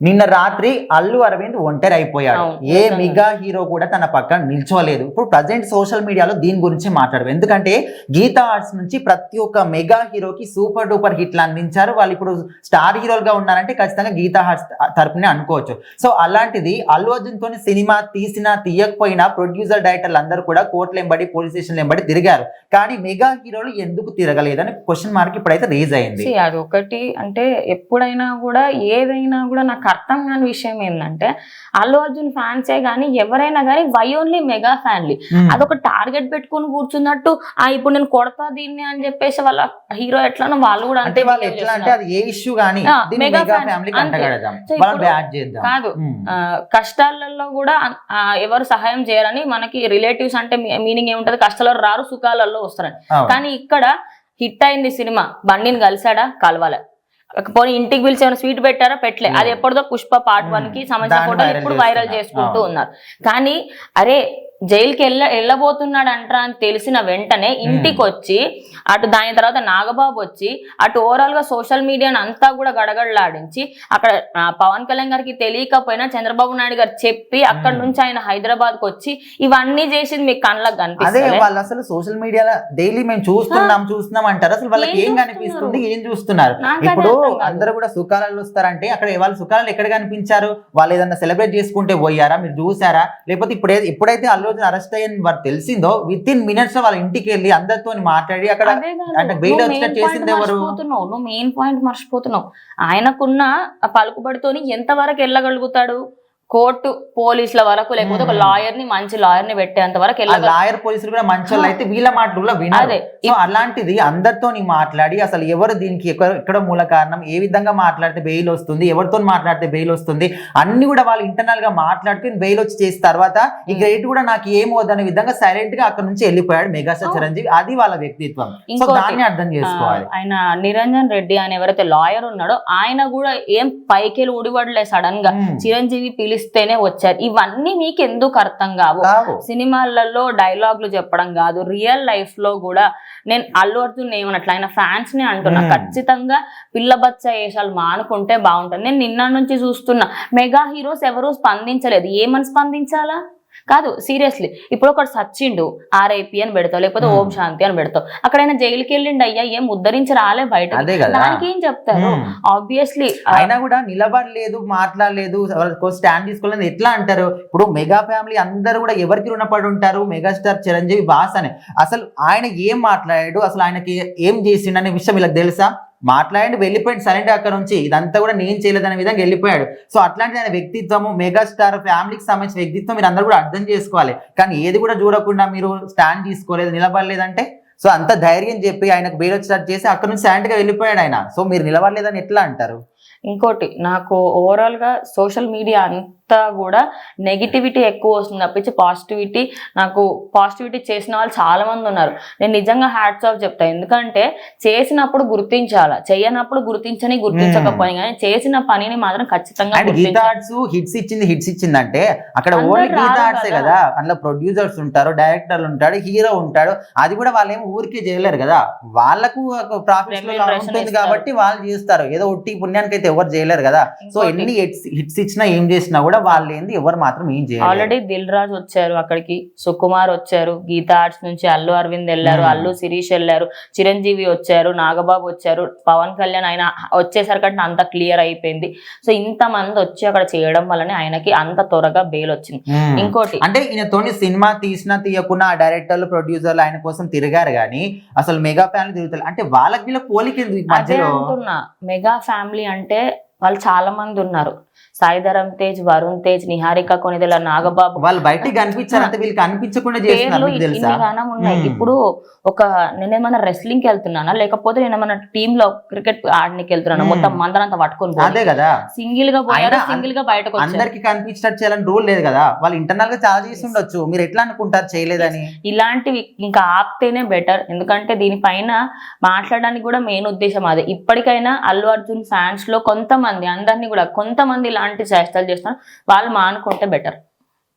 నిన్న రాత్రి అల్లు అరవింద్ ఒంటరి అయిపోయాడు. ఏ. మిగా హీరో కూడా తన పక్కన నిల్చోలేదు. ఇప్పుడు ప్రజెంట్ సోషల్ మీడియాలో దీని గురించి మాట్లాడు ఎందుకంటే గీతా ఆర్ట్స్ నుంచి ప్రతి ఒక్క మెగా హీరోకి సూపర్ డూపర్ హిట్లు అందించారు. వాళ్ళు ఇప్పుడు స్టార్ హీరోలుగా ఉన్నారంటే ఖచ్చితంగా గీతా ఆర్ట్స్ తరపునే అనుకోవచ్చు. సో అలాంటిది అల్లు అర్జున్ తోని సినిమా తీసినా తీయకపోయినా ప్రొడ్యూసర్ డైరెక్టర్లు అందరూ కూడా కోర్టులు ఎంబడి పోలీస్ స్టేషన్లు ఎంబడి తిరిగారు. కానీ మెగా హీరోలు ఎందుకు తిరగలేదని క్వశ్చన్ మార్క్ ఇప్పుడైతే రేజ్ అయింది. అది ఒకటి అంటే ఎప్పుడైనా కూడా ఏదైనా కూడా నాకు అర్థం కాని విషయం ఏంటంటే అల్లు అర్జున్ ఫ్యాన్సే కానీ ఎవరైనా కానీ వై ఓన్లీ మెగా ఫ్యాన్లీ. అదొక టార్గెట్ పెట్టుకొని కూర్చున్నట్టు ఆ ఇప్పుడు నేను కొడతా దీన్ని అని చెప్పేసి వాళ్ళ హీరో ఎట్లానో వాళ్ళు కూడా అంటే అంతే వాళ్ళు ఎట్లా అంటే. అది ఏ ఇష్యూ కానీ మెగా కాదు కష్టాలలో కూడా ఎవరు సహాయం చేయరని మనకి రిలేటివ్స్ అంటే మీనింగ్ ఏముంటది? కష్టాలలో రారు సుఖాలలో వస్తారని. కానీ ఇక్కడ హిట్ అయింది సినిమా. బండిని కలిసాడా కలవాలే. పోనీ ఇంటికి పిలిచి ఏమైనా స్వీట్ పెట్టారా? పెట్టలే. అది ఎప్పటిదో పుష్ప పార్ట్ వన్కి సంబంధించిన ఫోటోలు ఇప్పుడు వైరల్. చేసుకుంటూ. ఉన్నారు. కానీ అరే జైలుకి వెళ్ళ వెళ్ళబోతున్నాడు అంటారా అని తెలిసిన వెంటనే ఇంటికి వచ్చి అటు దాని తర్వాత నాగబాబు వచ్చి అటు ఓవరాల్గా సోషల్ మీడియాని అంతా కూడా గడగడలాడించి అక్కడ పవన్ కళ్యాణ్ గారికి తెలియకపోయినా చంద్రబాబు నాయుడు గారు చెప్పి అక్కడ. నుంచి ఆయన హైదరాబాద్కు వచ్చి ఇవన్నీ చేసింది మీకు కళ్ళకు అదే కనిపిస్తుంది వాళ్ళు అసలు సోషల్ మీడియాలో డైలీ మేము చూస్తున్నాం చూస్తున్నాం అంటారు. అసలు వాళ్ళకి ఏం? కనిపిస్తుంది ఏం చూస్తున్నారు? ఇప్పుడు. అందరూ కూడా సుఖాలలో వస్తారంటే అక్కడ వాళ్ళ సుఖాలు ఎక్కడ కనిపించారు? వాళ్ళు ఏదన్నా సెలబ్రేట్ చేసుకుంటే పోయారా? మీరు చూసారా? లేకపోతే ఇప్పుడు ఎప్పుడైతే అల్లు అర్జున్ అరెస్ట్ అయ్యని వారు తెలిసిందో విత్ ఇన్ మినిట్స్ వాళ్ళ ఇంటికి వెళ్ళి అందరితో మాట్లాడి అక్కడ. అంటే చేసింది ఎవరు? నువ్వు మెయిన్ పాయింట్ మర్చిపోతున్నావు ఆయనకున్న పలుకుబడితోని ఎంత వరకు వెళ్ళగలుగుతాడు కోర్టు పోలీసుల వరకు లేకపోతే ఒక. లాయర్ని మంచి లాయర్ని పెట్టేంత వరకు లాయర్ పోలీసులు కూడా మంచి వాళ్ళు అయితే వీళ్ళ మాటలు అదే. సో అలాంటిది అందరితో మాట్లాడి అసలు ఎవరు దీనికి ఎక్కడ మూల కారణం ఏ విధంగా మాట్లాడితే బెయిల్ వస్తుంది ఎవరితో మాట్లాడితే బెయిల్ వస్తుంది అన్ని కూడా వాళ్ళు ఇంటర్నల్గా మాట్లాడుకుని బెయిల్ వచ్చి చేసిన తర్వాత ఈ. గ్రేట్ కూడా నాకు ఏం వద్దనే విధంగా సైలెంట్గా అక్కడ నుంచి వెళ్ళిపోయాడు మెగాస్టార్. చిరంజీవి అది వాళ్ళ వ్యక్తిత్వం సో దాన్ని అర్థం చేసుకోవాలి ఆయన నిరంజన్ రెడ్డి అని ఎవరైతే లాయర్ ఉన్నాడో ఆయన కూడా ఏం పైకెళ్ళి ఉడిపడలే సడన్గా. చిరంజీవి పిలిస్తేనే వచ్చారు. ఇవన్నీ మీకు ఎందుకు అర్థం కావు. సినిమాలలో డైలాగులు చెప్పడం కాదు. రియల్ లైఫ్లో కూడా నేను అల్లు అర్జున్ ఏమన్నట్లు ఆయన ఫ్యాన్స్ని అంటున్నా. ఖచ్చితంగా పిల్ల బచ్చ వేషాలు మానుకుంటే బాగుంటుంది. నేను నిన్న నుంచి చూస్తున్నా మెగా హీరోస్ ఎవరు స్పందించలేదు. ఏమని స్పందించాలా? కాదు సీరియస్లీ ఇప్పుడు ఒకటి సచ్చిండు ఆర్ఐపి అని పెడతావు లేకపోతే. ఓం శాంతి అని పెడతావు. అక్కడ ఆయన జైలుకి వెళ్ళిండు అయ్యా ఏం ఉద్ధరించి రాలే బయట దానికి ఏం చెప్తారు. ఆబ్వియస్లీ అయినా కూడా నిలబడలేదు మాట్లాడలేదు స్టాండ్ తీసుకోలేదు. ఎట్లా అంటారు? ఇప్పుడు మెగా ఫ్యామిలీ అందరూ కూడా ఎవరికి రుణపడి ఉంటారు? మెగాస్టార్ చిరంజీవి బాస్ అని. అసలు ఆయన ఏం మాట్లాడాడు? అసలు ఆయనకి ఏం చేసిండు అనే విషయం వీళ్ళకి తెలుసా? మాట్లాడి వెళ్ళిపోయాడు సైలెంట్ అక్కడ నుంచి. ఇదంతా కూడా నేను చేయలేదనే విధంగా వెళ్ళిపోయాడు. సో అట్లాంటి ఆయన వ్యక్తిత్వము మెగాస్టార్ ఫ్యామిలీకి సంబంధించిన వ్యక్తిత్వం మీరు అందరూ కూడా అర్థం చేసుకోవాలి. కానీ ఏది కూడా చూడకుండా మీరు స్టాండ్ తీసుకోలేదు నిలబడలేదంటే? సో అంత ధైర్యం చెప్పి ఆయనకు బెయిల్ వచ్చేటట్టు చేసి అక్కడ నుంచి సైలెంట్గా వెళ్ళిపోయాడు ఆయన. సో మీరు నిలబడలేదని ఎట్లా అంటారు? ఇంకోటి నాకు ఓవరాల్గా సోషల్ మీడియా అంతా కూడా నెగిటివిటీ ఎక్కువ వస్తుంది. తప్పించి పాజిటివిటీ నాకు పాజిటివిటీ చేసిన వాళ్ళు చాలా మంది ఉన్నారు. నేను నిజంగా హ్యాట్స్ ఆఫ్ చెప్తా. ఎందుకంటే చేసినప్పుడు గుర్తించాల? చేయనప్పుడు గుర్తించని గుర్తించకపోయి కానీ చేసిన పనిని మాత్రం ఖచ్చితంగా హిట్స్ ఇచ్చింది హిట్స్ ఇచ్చిందంటే అక్కడ ఓన్లీ కదా. అందులో ప్రొడ్యూసర్స్ ఉంటారు డైరెక్టర్లు ఉంటాడు హీరో ఉంటాడు. అది కూడా వాళ్ళు ఏం ఊరికే చేయలేరు కదా. వాళ్ళకు ఉంటుంది ఇస్తారు. కాబట్టి వాళ్ళు చేస్తారు. ఏదో ఒట్టి పుణ్యానికి అయితే ఎవరు చేయలేరు కదా? సో ఎన్ని హిట్స్ హిట్స్ ఇచ్చినా ఏం చేసినా కూడా వాళ్ళు ఏంది ఎవరు మాత్రం ఏం చేయలేరు. ఆల్రెడీ దిల్ రాజు వచ్చారు అక్కడికి సుకుమార్ వచ్చారు గీతా ఆర్ట్స్ నుంచి అల్లు అరవింద్ వెళ్ళారు Hmm. అల్లు శిరీష్ వెళ్ళారు చిరంజీవి వచ్చారు నాగబాబు వచ్చారు పవన్ కళ్యాణ్ ఆయన వచ్చేసరికి అంత క్లియర్ అయిపోయింది. సో ఇంత మంది వచ్చి అక్కడ చేయడం వల్లనే ఆయనకి అంత త్వరగా బెయిల్ వచ్చింది. Hmm. ఇంకోటి. అంటే ఈయనతోని సినిమా తీసినా తీయకుండా డైరెక్టర్లు ప్రొడ్యూసర్లు ఆయన కోసం తిరిగారు కానీ అసలు మెగా ఫ్యాన్లు తిరుగుతారు అంటే వాళ్ళకి వీళ్ళ పోలిక మధ్యలో? మెగా ఫ్యామిలీ అంటే వాళ్ళు చాలా మంది ఉన్నారు. సాయిధరం తేజ్ వరుణ్ తేజ్ నిహారిక కొనిదెల నాగబాబు. వాళ్ళు బయటికి కనిపించారు అంటే వీళ్ళకి కనిపించకుండా పేర్లు ఉన్నాయి. ఇప్పుడు ఒక నేనేమన్నా రెస్లింగ్కి వెళ్తున్నానా? లేకపోతే నేనేమన్నా టీమ్లో క్రికెట్ ఆడనికి వెళ్తున్నానా. మొత్తం మందరంతా పట్టుకొని అదే కదా. సింగిల్గా పోయారు? సింగిల్గా బయటకు అందరికి కనిపించినట్టు చేయాలని రూల్ లేదు కదా. వాళ్ళు ఇంటర్నల్గా చాలా చేసి ఉండొచ్చు. మీరు ఎట్లా అనుకుంటారు చేయలేదని? ఇలాంటివి ఇంకా ఆపితేనే బెటర్ ఎందుకంటే దీనిపైన మాట్లాడడానికి కూడా మెయిన్ ఉద్దేశం అదే. ఇప్పటికైనా అల్లు అర్జున్ ఫ్యాన్స్లో కొంతమంది అందరినీ కూడా కొంతమంది ఇలాంటి చేష్టలు చేస్తున్నారు. వాళ్ళు మానుకుంటే బెటర్